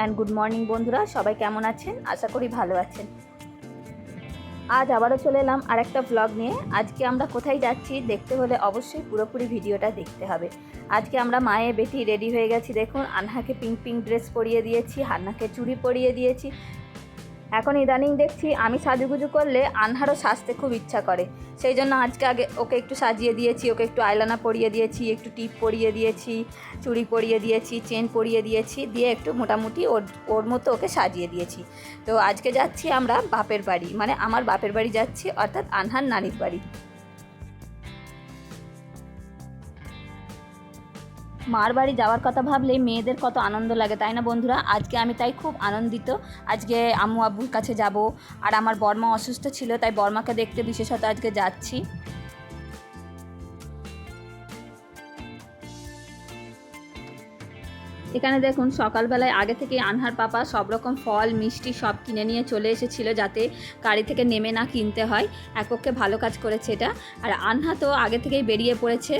And good morning বন্ধুরা। সবাই কেমন আছেন? আশা করি ভালো আছেন। আজ আবারও চলে এলাম আর একটা ব্লগ নিয়ে। আজকে আমরা কোথায় যাচ্ছি দেখতে হলে অবশ্যই পুরোপুরি ভিডিওটা দেখতে হবে। আজকে আমরা মায়ে বেটি রেডি হয়ে গেছি। দেখুন, আনহাকে পিঙ্ক পিঙ্ক ড্রেস পরিয়ে দিয়েছি, হান্নাকে চুড়ি পরিয়ে দিয়েছি। এখন ইদানিং দেখছি আমি সাজুগুজু করলে আনহারও সাজতে খুব ইচ্ছা করে। সেই জন্য আজকে আগে ওকে একটু সাজিয়ে দিয়েছি, ওকে একটু আইলানা পরিয়ে দিয়েছি, একটু টিপ পরিয়ে দিয়েছি, চুড়ি পরিয়ে দিয়েছি, চেন পরিয়ে দিয়েছি, দিয়ে একটু মোটামুটি ওর ওর মতো ওকে সাজিয়ে দিয়েছি। তো আজকে যাচ্ছি আমরা বাপের বাড়ি মানে আমার বাপের বাড়ি যাচ্ছি, অর্থাৎ আনহার নানির বাড়ি। মার বাড়ি যাওয়ার কথা ভাবলে মেয়েদের কত আনন্দ লাগে, তাই না বন্ধুরা? আজকে আমি তাই খুব আনন্দিত। আজকে আম্মু আব্বুর কাছে যাব, আর আমার বর্মা অসুস্থ ছিল, তাই বর্মাকে দেখতে বিশেষত আজকে যাচ্ছি। এখানে দেখুন, সকালবেলায় আগে থেকে আনহার পাপা সব রকম ফল, মিষ্টি সব কিনে নিয়ে চলে এসেছিল যাতে গাড়ি থেকে নেমে না কিনতে হয়। এক পক্ষে ভালো কাজ করেছে এটা। আর আনহা তো আগে থেকেই বেরিয়ে পড়েছে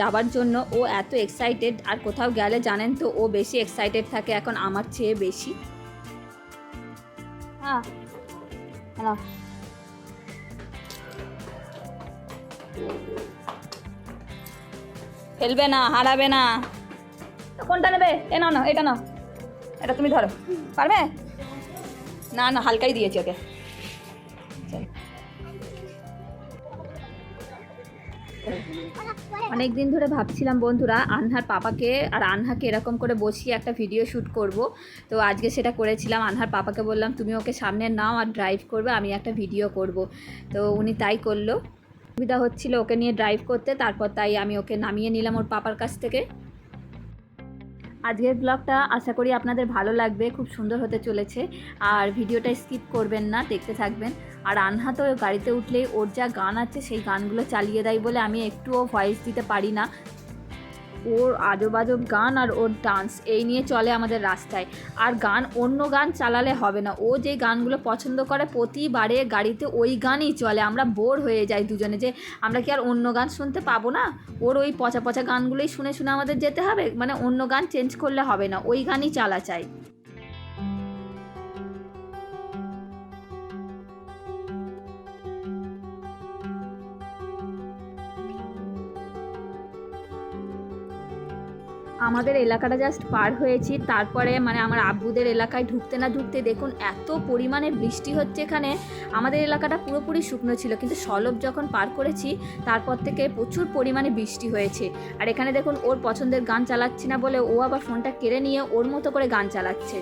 যাবার জন্য। ও এত এক্সাইটেড আর কোথাও গেলে জানেন তো, ও বেশি এক্সাইটেড থাকে এখন আমার চেয়ে বেশি। হ্যাঁ হ্যালো। ফেলবে না, হারাবে না। কোনটা নেবে? এ, নাও না এটা নাও। এটা তুমি ধরো। পারবে? না না, হালকাই দিয়েছি ওকে। অনেক দিন ধরে ভাবছিলাম, বন্ধুরা, আনহার পাপাকে আর আনহাকে এরকম করে বসিয়ে একটা ভিডিও শ্যুট করব। তো আজকে সেটা করেছিলাম, আনহার পাপাকে বললাম, তুমি ওকে সামনে নাও আর ড্রাইভ করবে, আমি একটা ভিডিও করব। তো উনি তাই করল। সুবিধা হচ্ছিল ওকে নিয়ে ড্রাইভ করতে, তারপর তাই আমি ওকে নামিয়ে নিলাম ওর পাপার কাছ থেকে। আজকের ব্লগটা আশা করি আপনাদের ভালো লাগবে, খুব সুন্দর হতে চলেছে। আর ভিডিওটা স্কিপ করবেন না, দেখতে থাকবেন। আর আনহা তো গাড়িতে উঠলেই ওর যা গান আছে, সেই গানগুলো চালিয়ে দেয় বলে আমি একটুও ভয়েস দিতে পারি না। ওর আজব আজব গান আর ওর ডান্স এই নিয়ে চলে আমাদের রাস্তায়। আর গান অন্য গান চালালে হবে না। ও যে গানগুলো পছন্দ করে প্রতিবারে গাড়িতে ওই গানই চলে। আমরা বোর হয়ে যাই দুজনে যে আমরা কি আর অন্য গান শুনতে পাবো না? ওর ওই পচা পচা গানগুলোই শুনে শুনে আমাদের যেতে হবে? মানে অন্য গান চেঞ্জ করলে হবে না। ওই গানই চালা চাই। আমাদের এলাকাটা জাস্ট পার হয়েছি। তারপরে মানে আমার আব্বুদের এলাকায় ঢুকতে না ঢুকতে দেখুন, এত পরিমাণে বৃষ্টি হচ্ছে এখানে। আমাদের এলাকাটা পুরোপুরি শুকনো ছিল, কিন্তু সলব যখন পার করেছি, তারপর থেকে প্রচুর পরিমাণে বৃষ্টি হয়েছে। আর এখানে দেখুন, ওর পছন্দের গান চালাচ্ছি না বলে ও আবার ফোনটা কেড়ে নিয়ে ওর মতো করে গান চালাচ্ছে।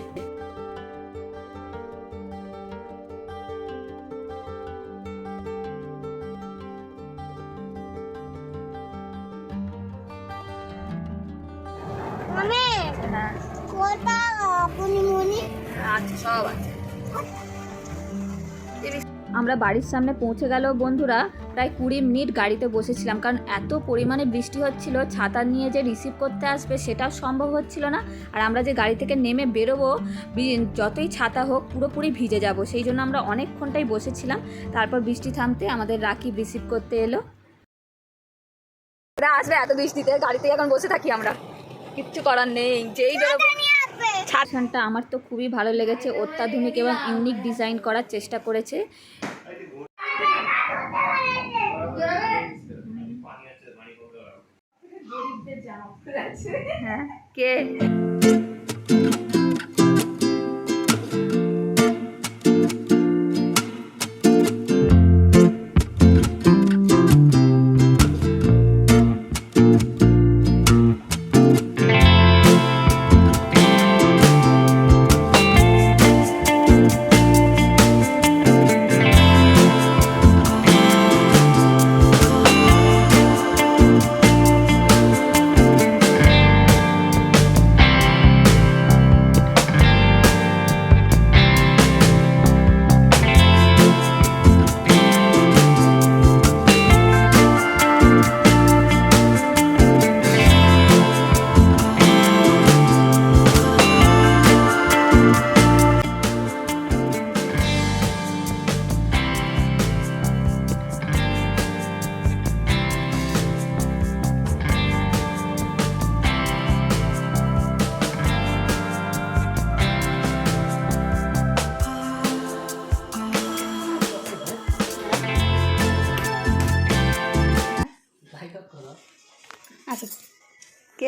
আমরা বাড়ির সামনে পৌঁছে গেল বন্ধুরা, প্রায় কুড়ি মিনিট গাড়িতে বসেছিলাম, কারণ এত পরিমাণে বৃষ্টি হচ্ছিল, ছাতা নিয়ে যে রিসিভ করতে আসবে সেটাও সম্ভব হচ্ছিল না। আর আমরা যে গাড়ি থেকে নেমে বেরোবো যতই ছাতা হোক, পুরোপুরি ভিজে যাব। সেই জন্য আমরা অনেকক্ষণটাই বসেছিলাম, তারপর বৃষ্টি থামতে আমাদের রাকিব রিসিভ করতে এলো। আসবে এত বৃষ্টিতে গাড়িতে এখন বসে থাকি আমরা। কিচ্ছু করার নেই, যেই বেরোবো। ছাড়খানটা আমার তো খুবই ভালো লেগেছে। অত্যাধুনিক এবং ইউনিক ডিজাইন করার চেষ্টা করেছে। হ্যাঁ কে?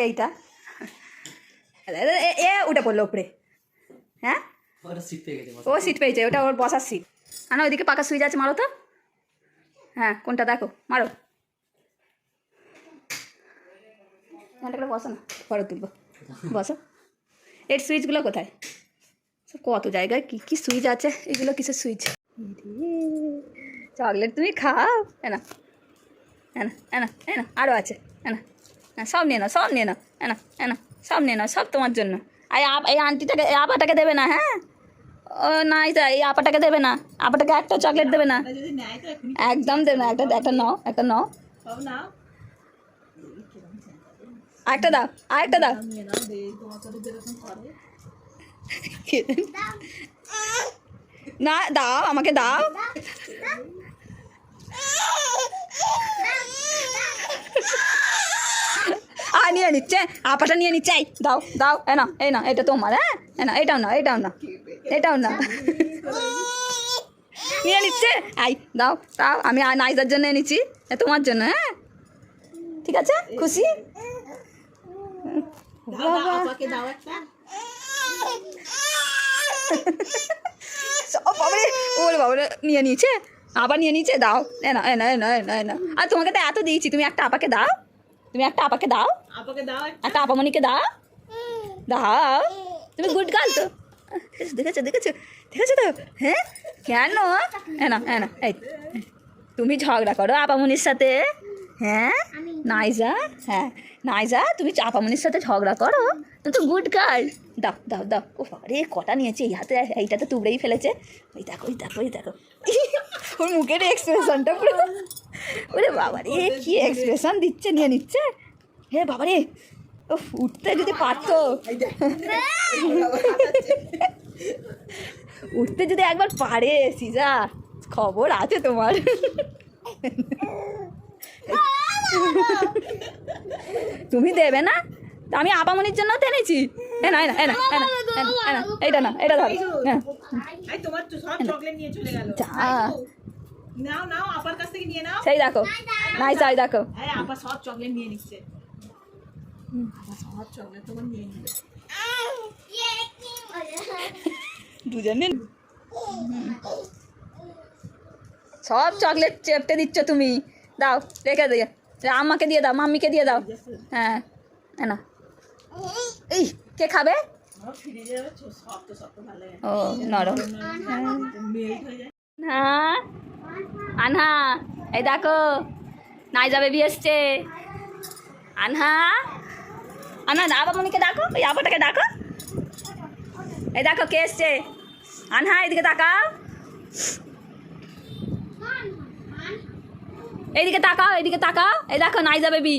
এইটা? এ, এ, এ উঠে পড়ল উপরে। হ্যাঁ? ওটা সিট ও সিট পেয়েছে ওটা ওর বসার সিট আনা ওইদিকে পাকা সুইচ আছে মারো তো। হ্যাঁ কোনটা দেখো মারো। ঘণ্টা করে বসো না পরে তুলবো। বসো। এর সুইচগুলো কোথায়? কত জায়গায় কী কী সুইচ আছে? এগুলো কিসের সুইচ? চকলেট তুমি খাও। এনা এনা এনা এনা আরও আছে এনা হ্যাঁ সব নিয়ে নাও সব নিয়ে নাও। এনা না সব নিয়ে নাও সব তোমার জন্য। এই আপ এই আন্টিটাকে এই আপাটাকে দেবে না হ্যাঁ? ও না এই তো, এই আপাটাকে দেবে না। আপাটাকে একটা চকলেট দেবে না। একদম দেবে না একটা একটা নাও একটা নাও। আরেকটা দাও আরেকটা দাও। না দাও আমাকে দাও। নিয়ে নিচ্ছে আপাটা নিয়ে নিচ্ছে এই দাও দাও এ না এই না এটা তোমার হ্যাঁ? এ না এটাও না এটাও না এটাও না নিয়ে নিচ্ছে আই দাও দাও আমি নাইজার জন্য এনেছি তোমার জন্য হ্যাঁ? ঠিক আছে? খুশি? বাবারে ওরে বাবারে নিয়ে নিয়েছে আবার নিয়ে নিয়েছে দাও এ না এ না এ না এ না আর তোমাকে তো এত দিয়েছি তুমি একটা আপাকে দাও। তুমি একটা আপাকে দাও। আপাকে দাও একটা। আপামনিকে দাও। দাও। তুমি গুড গার্ল তো। দেখেছ দেখেছ দেখেছ তো? হ্যাঁ? কেন? হ্যাঁ না না এই। তুমি ঝগড়া করো আপামনির সাথে। হ্যাঁ? নাইজা? হ্যাঁ। নাইজা তুমি আপামনির সাথে ঝগড়া করো। তুমি তো গুড গার্ল। দাও দাও দাও। ও আরে কটা নিয়েছে এই হাতে? এইটা তো তুবড়েই ফেলেছে। ওই দেখো ওই দেখো ওই দেখো। ওর মুখের এক্সপ্রেশনটা পুরো ওরে বাবা রে কি এক্সপ্রেশন দিচ্ছে নিয়ে নিচ্ছে? হে বাবা রে উফ, উঠতে যদি পারতো। উঠতে যদি একবার পারে সিজা খবর আছে তোমার। তুমি দেবে না? তা আমি আপামনির জন্য তো এনেছি। এ না এ না এ না এ না, এ না, এটা ধরো। হ্যাঁ। তোমার তো সব চকলেট নিয়ে চলে গেল। যা। নাও নাও আপার কাছ থেকে নিয়ে নাও। সেই দেখো। নাই চাই দেখো। আপা সব চকলেট নিয়ে নিচ্ছে। আপা সব চকলেট তোমার নিয়ে নিবে। দুজনে সব চকলেট চেপটে দিচ্ছ তুমি। দাও রেখে দিয়ে আম্মাকে দিয়ে দাও মাম্মিকে দিয়ে দাও। হ্যাঁ না। এই কে খাবে? আমার ফ্রিজে যাবে সব তো সব তো ভালো লাগে। ও নরম। হ্যাঁ। আনহা, এই দেখো নাইজা বেবি এসছে। আনহা আনহা না বাবামনিকে ডাকো ওই আবাটাকে ডাকো। এই দেখো, কে এসছে? আনহা, এদিকে তাকাও। এইদিকে তাকাও এইদিকে তাকাও। এই দেখো, নাই নাইজা বেবি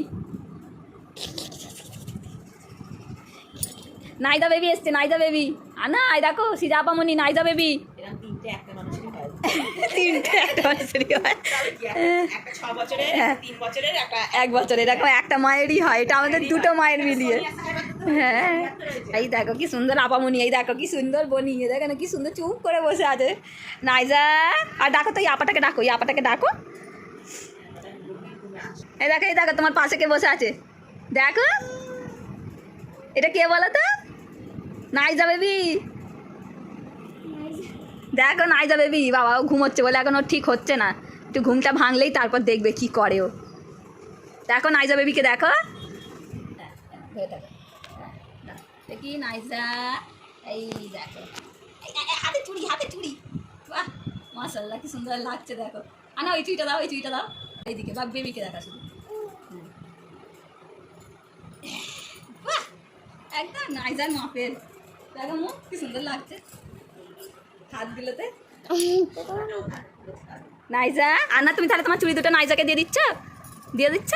নাইজা বেবি এসছে নাইজা বেবি আনা এই দেখো সিজা আপামনি নাইজা বেবি এরকম তিনটে একটা মানুষেরই হয় তিনটে হয়। এক বছর এরকম একটা মায়েরই হয়। এটা আমাদের দুটো মায়ের মিলিয়ে। হ্যাঁ। এই দেখো কি সুন্দর আপামনি, এই দেখো কি সুন্দর বনি। এই দেখো না কি সুন্দর চুপ করে বসে আছে। নাইজা, আর ডাকো তো এই আপাটাকে ডাকো, এই আপাটাকে ডাকো। এই দেখো এই দেখো, তোমার পাশে কে বসে আছে। দেখো। এটা কে বলো তো? নাইজা বেবি। দেখো নাই নাইজা বেবি বাবা, ও ঘুমোচ্ছে বলে এখন ওর ঠিক হচ্ছে না। একটু ঘুমটা ভাঙলেই তারপর দেখবে কি করে ও। দেখো নাইজা বেবিকে দেখো। দেখি নাইজা এই দেখো। চুড়ি চুড়ি। কি সুন্দর লাগছে, দেখো। ওই দাও ওই দাও। বেবিকে দেখা শুধু বাহ, একদম নাইজার মাপের দেখো মুখ কি সুন্দর লাগছে। নাইজা আনা তুমি তাহলে তোমার চুড়ি দুটো নাইজাকে দিয়ে দিচ্ছ? দিয়ে দিচ্ছ?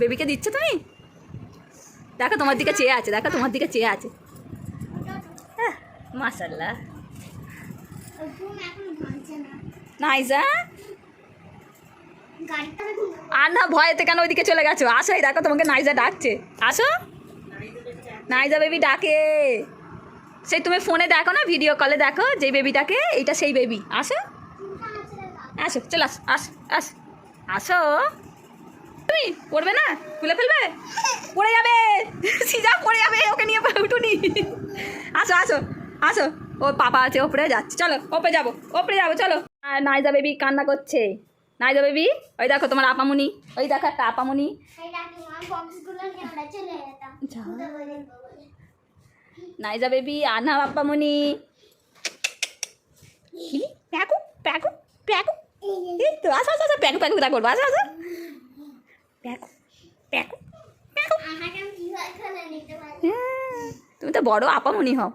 বেবিকে দিচ্ছ তুমি? দেখো তোমার দিকে চেয়ে আছে, দেখো তোমার দিকে চেয়ে আছে। না নাইজা? আর না ভয়েতে কেন ওইদিকে চলে গেছো? আসো দেখো তোমাকে নাইজা ডাকছে। আসো। নাইজা বেবি ডাকে। সেই তুমি ফোনে দেখো না ভিডিও কলে দেখো যে বেবিটাকে এইটা সেই বেবি আসো। আসো চলে আস আস আস। আসো। তুমি পড়বে না? খুলে ফেলবে? পড়ে যাবে। সিজা পড়ে যাবে ওকে নিয়ে উঠুনি। আসো আসো আসো। ও পাপা আছে ওপরে যাচ্ছে। চলো ওপরে যাব ওপরে যাব চলো। আর নাইজা বেবি কান্না করছে। নাইজা বেবি ওই দেখো তোমার আপামুনি। ওই দেখো একটা আপামুনি। নাইজা বেবি আনা আপামুনি প্যাকু তো আসো প্যাকু প্যাকু হ্যাঁ, তুমি তো বড় আপামনি হও।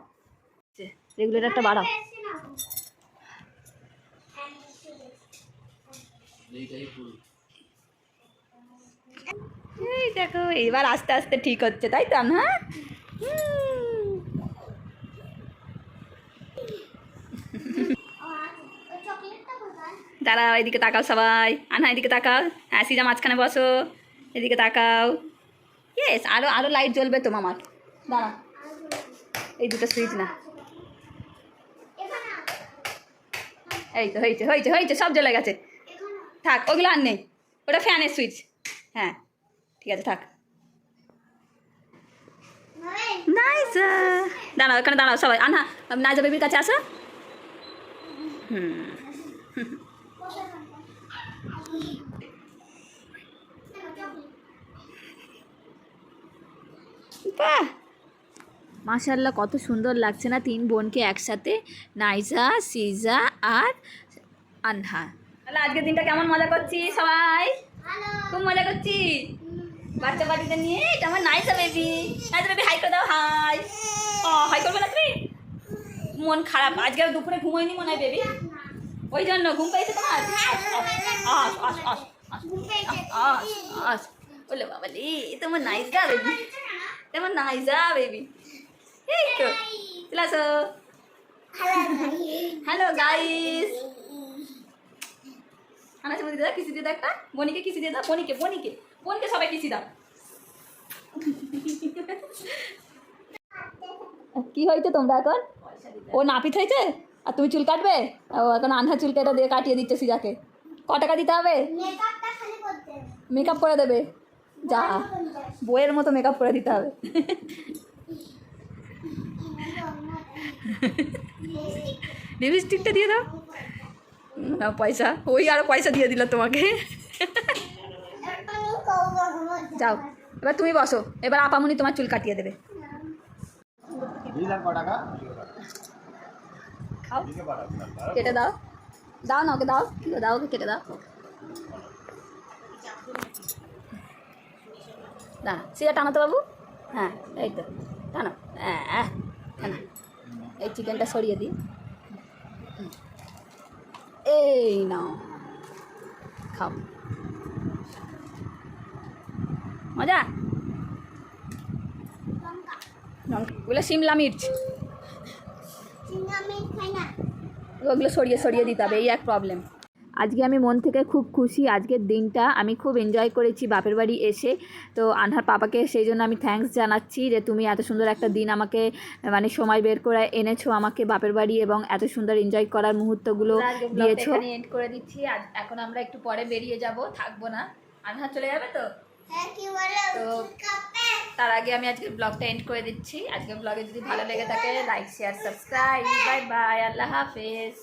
রেগুলেটরটা বাড়াও। এই দেখো এবার আস্তে আস্তে ঠিক হচ্ছে তাই তো না ও, ওই চকলেটটা কোথায় দাঁড়াও, এদিকে তাকাও সবাই। আনা এদিকে তাকাও। হ্যাঁ সিজা, মাঝখানে বসো। এদিকে তাকাও। ইয়েস আরও আরও লাইট জ্বলবে তো মামার। দাঁড়া এই দুটো সুইচ না। এই তো হয়েছে হয়েছে হয়েছে সব জ্বলে গেছে। থাক, ওগুলো আর নেই। ওটা ফ্যানের সুইচ। হ্যাঁ ঠিক আছে, থাক। নাইস দাঁড়াও, এখানে দাঁড়াও সবাই। আনা নাইজা বেবির কাছে আসো। হুম কোথায় রাখব? দেখো, চকলেট। বাহ মাশাল্লাহ কত সুন্দর লাগছে না তিন বোনকে একসাথে নাইজা সিজা আর আনহা তাহলে আজকের দিনটা কেমন মজা করছি সবাই খুব মজা করছি বাচ্চা বাড়িতে নিয়ে এটা আমার Naisa baby Naisa baby hi করে দাও হাই ও হাই করবে না তুমি মন খারাপ আজকে আর দুপুরে ঘুমোয়নি মনে হয় বেবি ওই জন্য ঘুম পেয়েছে তোমার আস আস আস আস আস বলে বাবা এ তোমার নাইসা বেবি তোমার নাইসা বেবি এই তো চলে আসো হ্যালো গাইস আনা চুমুদি দাদা কিসি দিয়ে দাও একটা বনিকে কিসি দিয়ে দাও বনিকে বনিকে বোনকে সবাই কিসি দাও কি হয়েছে তোমরা এখন ও নাপিত হয়েছে আর তুমি চুল কাটবে ও এখন আন্ধা চুল কেটে দিয়ে কাটিয়ে দিচ্ছে সিজাকে ক টাকা দিতে হবে মেকআপটা খালি হবে। মেকআপ করে দেবে যা বইয়ের মতো মেকআপ করে দিতে হবে। লিপস্টিকটা দিয়ে দাও। না পয়সা। ওই আরও পয়সা দিয়ে দিল তোমাকে। যাও এবার তুমি বসো। এবার আপামনি তোমার চুল কাটিয়ে দেবে। খাও। কেটে দাও। দাও না ওকে দাও। দাও ওকে কেটে দাও। না সিরা টানো তো বাবু? হ্যাঁ এই তো টানো। হ্যাঁ হ্যাঁ টানো। এই চিকেনটা সরিয়ে দিই। এই নাও খাও। মজা? ওগুলো শিমলা মির্চ। ওগুলো সরিয়ে সরিয়ে দিতে হবে এই এক প্রবলেম আজকে আমি মন থেকে খুব খুশি আজকের দিনটা আমি খুব এনজয় করেছি বাপের বাড়ি এসে। তো আনহার পাপাকে সেই জন্য আমি থ্যাঙ্কস জানাচ্ছি যে তুমি এত সুন্দর একটা দিন আমাকে মানে সময় বের করে এনেছো আমাকে বাপের বাড়ি এবং এত সুন্দর এনজয় করার মুহূর্তগুলো দিয়েছ। এন্ড করে দিচ্ছি। এখন আমরা একটু পরে বেরিয়ে যাব থাকব না। আনহা চলে যাবে তো? হ্যাঁ কি বলে তো- তার আগে আমি আজকে ব্লগটা এন্ড করে দিচ্ছি। আজকে ব্লগে যদি ভালো লেগে থাকে like share subscribe bye bye আল্লাহ হাফেজ।